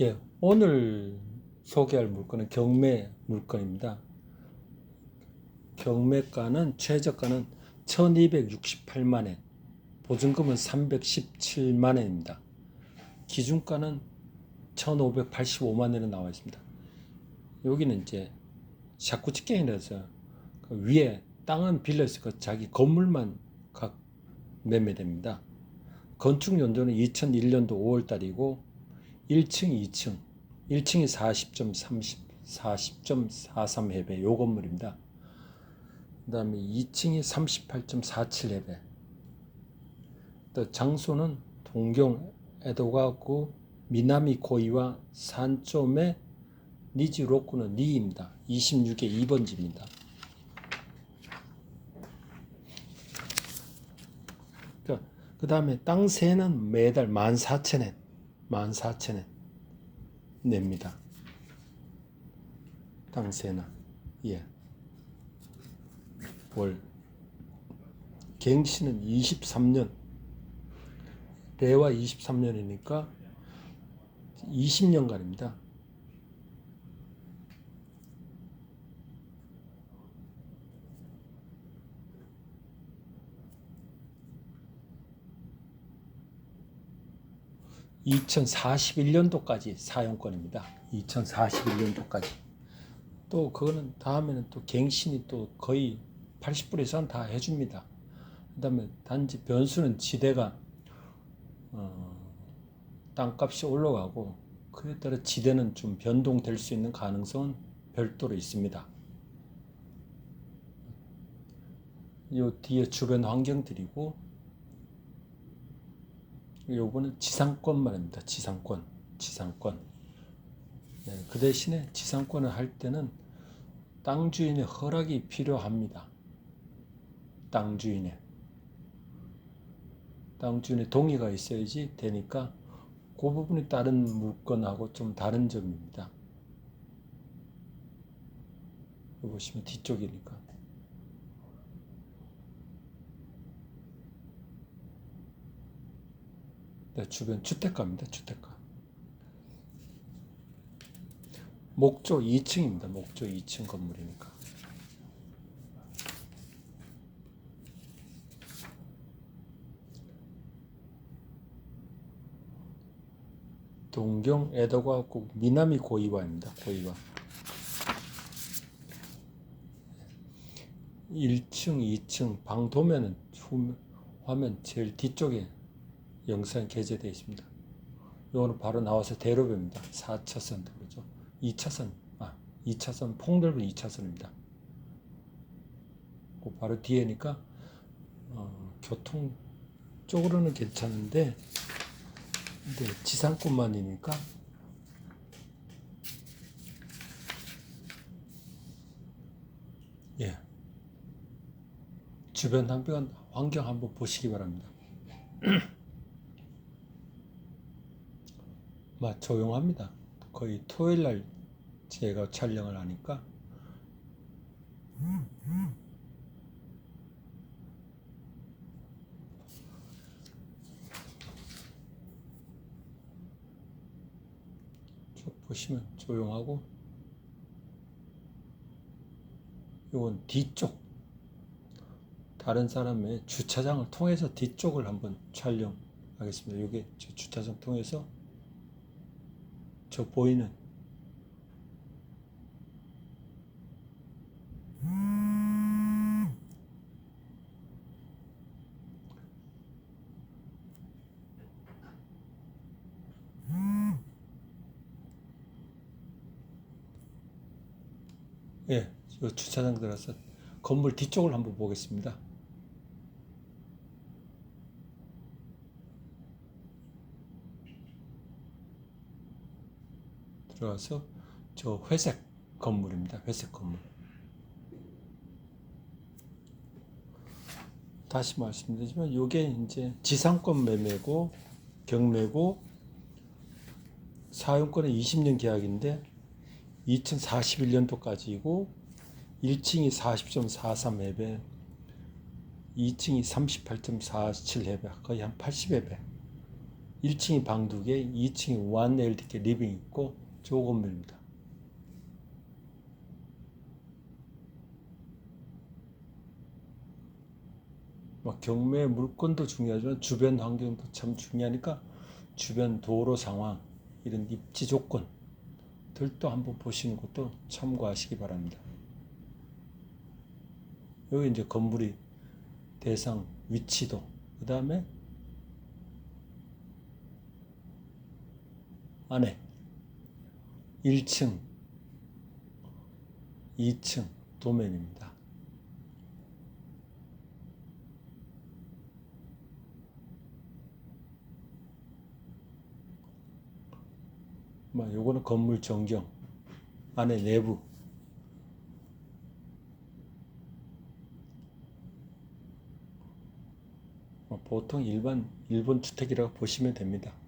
예, 오늘 소개할 물건은 경매 물건입니다. 경매가는 최저가는 1268만 원, 보증금은 317만 원입니다. 기준가는 1585만 원에 나와 있습니다. 여기는 이제 샤쿠치갱이라서 그 위에 땅은 빌려서 그 자기 건물만 각 매매됩니다. 건축 연도는 2001년도 5월 달이고 1층, 2층. 1층이 40.30, 40.43 해배 요 건물입니다. 그 다음에 2층이 38.47 해배. 또 장소는 동경 에도가구 미나미 고이와 산점의 니지로쿠는 니입니다. 26의 2번지입니다. 그 다음에 땅세는 매달 14,000엔, 14,000엔 냅니다. 땅세나, 예. 월. 갱신은 23년, 배와 23년이니까 20년간입니다. (2041년도까지) 사용권입니다. (2041년도까지) 또 그거는 다음에는 또 갱신이 또 거의 80% 이상 다 해줍니다. 그 다음에 단지 변수는 지대가 어, 땅값이 올라가고 그에 따라 지대는 좀 변동될 수 있는 가능성은 별도로 있습니다. 요 뒤에 주변 환경들이고 요거는 지상권 말입니다. 지상권, 지상권. 네, 그 대신에 지상권을 할 때는 땅 주인의 허락이 필요합니다. 땅 주인의 땅 주인의 동의가 있어야지 되니까 그 부분이 다른 물건하고 좀 다른 점입니다. 보시면 뒤쪽이니까. 네, 주변 주택가입니다. 주택가. 목조 2층입니다. 목조 2층 건물이니까. 동경 에더가구 미나미 고이와입니다. 고이와. 1층, 2층 방 도면은 화면 제일 뒤쪽에 영상 게재되어 있습니다. 이거는 바로 나와서 대로변입니다. 4차선 그러죠. 2차선, 아, 2차선 폭넓은 2차선입니다. 그 바로 뒤에니까 어, 교통 쪽으로는 괜찮은데 근데 지상권만이니까 예 주변 환경 한번 보시기 바랍니다. 막 조용합니다. 거의 토요일 날 제가 촬영을 하니까 보시면 조용하고 이건 뒤쪽 다른 사람의 주차장을 통해서 뒤쪽을 한번 촬영하겠습니다. 이게 주차장 통해서 저 보이는 예, 저 주차장 들어서 건물 뒤쪽을 한번 보겠습니다. 들어가서 저 회색 건물입니다. 회색 건물. 다시 말씀드리지만 이게 이제 지상권 매매고 경매고 사용권은 20년 계약인데 2041년도까지이고 1층이 40.43 해배, 2층이 38.47 해배, 거의 한 80 해배 1층이 방두 개, 2층이 1LDK 리빙 있고 저 건물입니다. 막 경매 물건도 중요하지만 주변 환경도 참 중요하니까 주변 도로 상황 이런 입지 조건들도 한번 보시는 것도 참고하시기 바랍니다. 여기 이제 건물이 대상 위치도 그 다음에 안에 1층, 2층 도면입니다. 뭐 요거는 건물 전경 안에 내부 뭐 보통 일반 일본 주택이라고 보시면 됩니다.